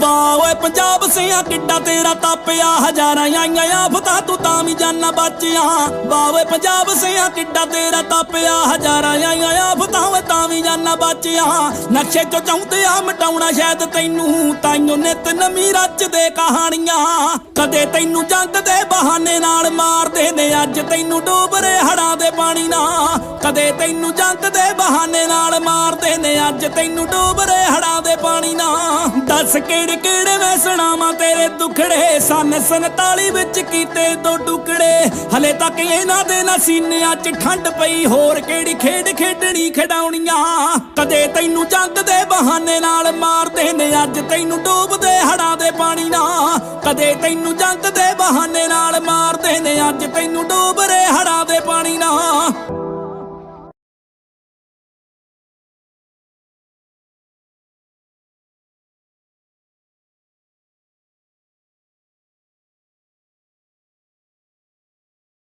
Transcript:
ਵਾਹ ਓਏ ਪੰਜਾਬ ਸਿਆ, ਕਿੱਡਾ ਤੇਰਾ ਤਾਪਿਆ, ਹਜ਼ਾਰਾਂ ਆਈਆਂ ਆਫਤਾਂ, ਤੂੰ ਤਾਂ ਵੀ ਜਾਨਾ ਬਚਿਆ। ਵਾਹ ਓਏ ਪੰਜਾਬ ਸਿਆ, ਕਿੱਡਾ ਤੇਰਾ ਤਾਪਿਆ, ਹਜ਼ਾਰਾਂ ਆਈਆਂ ਆਫਤਾਂ, ਓਏ ਤਾਂ ਵੀ ਜਾਨਾ ਬਚਿਆ। ਨਕਸ਼ੇ ਚੋਂ ਚਾਹੁੰਦੇ ਆ ਮਟਾਉਣਾ ਸ਼ਾਇਦ ਤੈਨੂੰ, ਤਾਈਓ ਨਿਤ ਨਵੀਂ ਰਚਦੇ ਕਹਾਣੀਆਂ। ਕਦੇ ਤੈਨੂੰ ਜੰਗ ਦੇ ਬਹਾਨੇ ਨਾਲ ਮਾਰਦੇ ਨੇ, ਅੱਜ ਤੈਨੂੰ ਡੋਬਰੇ ਹੜਾਂ ਦੇ ਪਾਣੀ ਨਾਲ। ਕਦੇ ਤੈਨੂੰ ਜੰਤ ਦੇ ਬਹਾਨੇ ਨਾਲ ਮਾਰਦੇ ਨੇ, ਅੱਜ ਤੈਨੂੰ ਡੋਬਰੇ ਹੜਾਂ ਦੇ ਪਾਣੀ ਨਾਲ। ਦੱਸ ਕਿਹੜੇ ਕਿਹੜੇ ਮੈਂ ਸੁਣਾਵਾਂ ਤੇਰੇ ਦੁਖੜੇ? ਸਨ 47 ਵਿੱਚ ਕੀਤੇ ਦੋ ਟੁਕੜੇ। ਹਲੇ ਤੱਕ ਇਹਨਾਂ ਦੇ ਨਸੀਨਿਆਂ 'ਚ ਠੰਡ ਪਈ, ਹੋਰ ਕਿਹੜੀ ਖੇਡ ਖੇਡਣੀ ਖਿਡਾਉਣੀਆਂ? ਕਦੇ ਤੈਨੂੰ ਜੰਤ ਦੇ ਬਹਾਨੇ ਨਾਲ ਮਾਰਦੇ ਨੇ, ਅੱਜ ਤੈਨੂੰ ਡੋਬਦੇ ਹੜਾਂ ਦੇ ਪਾਣੀ ਨਾਲ। ਕਦੇ ਤੈਨੂੰ ਜੰਤ ਦੇ ਬਹਾਨੇ ਨਾਲ ਮਾਰਦੇ ਨੇ, ਅੱਜ ਤੈਨੂੰ ਡੋਬ